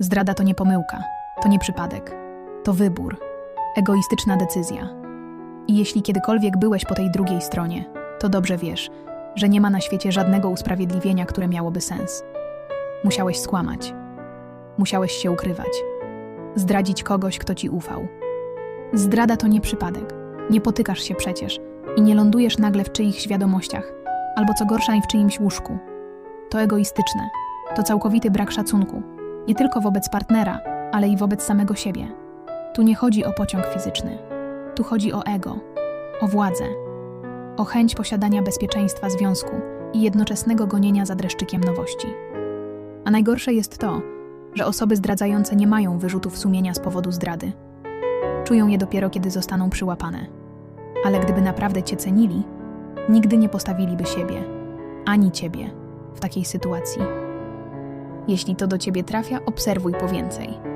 Zdrada to nie pomyłka, to nie przypadek, to wybór, egoistyczna decyzja. I jeśli kiedykolwiek byłeś po tej drugiej stronie, to dobrze wiesz, że nie ma na świecie żadnego usprawiedliwienia, które miałoby sens. Musiałeś skłamać, musiałeś się ukrywać, zdradzić kogoś, kto ci ufał. Zdrada to nie przypadek, nie potykasz się przecież i nie lądujesz nagle w czyichś wiadomościach, albo co gorsza w czyimś łóżku. To egoistyczne, to całkowity brak szacunku, nie tylko wobec partnera, ale i wobec samego siebie. Tu nie chodzi o pociąg fizyczny, tu chodzi o ego, o władzę, o chęć posiadania bezpieczeństwa związku i jednoczesnego gonienia za dreszczykiem nowości. A najgorsze jest to, że osoby zdradzające nie mają wyrzutów sumienia z powodu zdrady. Czują je dopiero, kiedy zostaną przyłapane. Ale gdyby naprawdę cię cenili, nigdy nie postawiliby siebie, ani ciebie, w takiej sytuacji. Jeśli to do ciebie trafia, obserwuj po więcej.